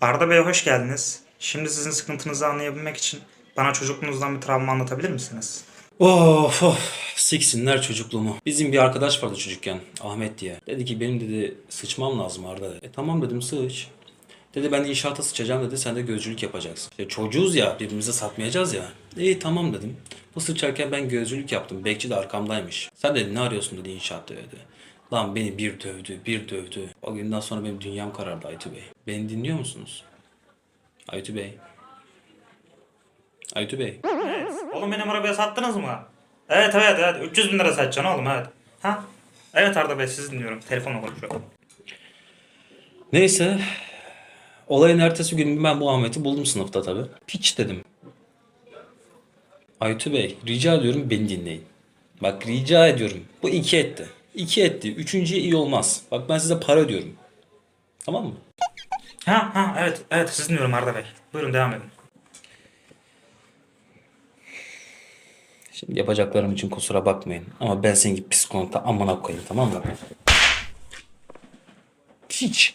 Arda Bey hoş geldiniz. Şimdi sizin sıkıntınızı anlayabilmek için bana çocukluğunuzdan bir travma anlatabilir misiniz? Of of siksinler çocukluğumu. Bizim bir arkadaş vardı çocukken Ahmet diye. Dedi ki benim dedi sıçmam lazım Arda dedi. E tamam dedim sıç. Dedi ben de inşaata sıçacağım dedi sen de gözcülük yapacaksın. İşte çocuğuz ya birbirimize satmayacağız ya. İyi tamam dedim. Bu sıçarken ben gözcülük yaptım. Bekçi de arkamdaymış. Sen dedi ne arıyorsun dedi inşaatta dedi. Lan beni bir dövdü, bir dövdü. O günden sonra benim dünyam karardı Aytu Bey. Beni dinliyor musunuz? Aytu Bey. Aytu Bey. Oğlum benim arabaya sattınız mı? Evet evet evet 300 bin lira satacaksın oğlum evet. Ha? Evet Arda Bey sizi dinliyorum. Telefonla konuşuyorum. Neyse. Olayın ertesi gün ben bu Ahmet'i buldum sınıfta tabi. Piç dedim. Aytu Bey rica ediyorum beni dinleyin. Bak rica ediyorum. Bu iki etti. İki etti. Üçüncüye iyi olmaz. Bak ben size para ödüyorum. Tamam mı? Ha ha evet evet sizi dinliyorum Arda Bey. Buyurun devam edin. Şimdi yapacaklarım için kusura bakmayın. Ama ben senin gibi psikologta amına koyayım tamam mı? Piç.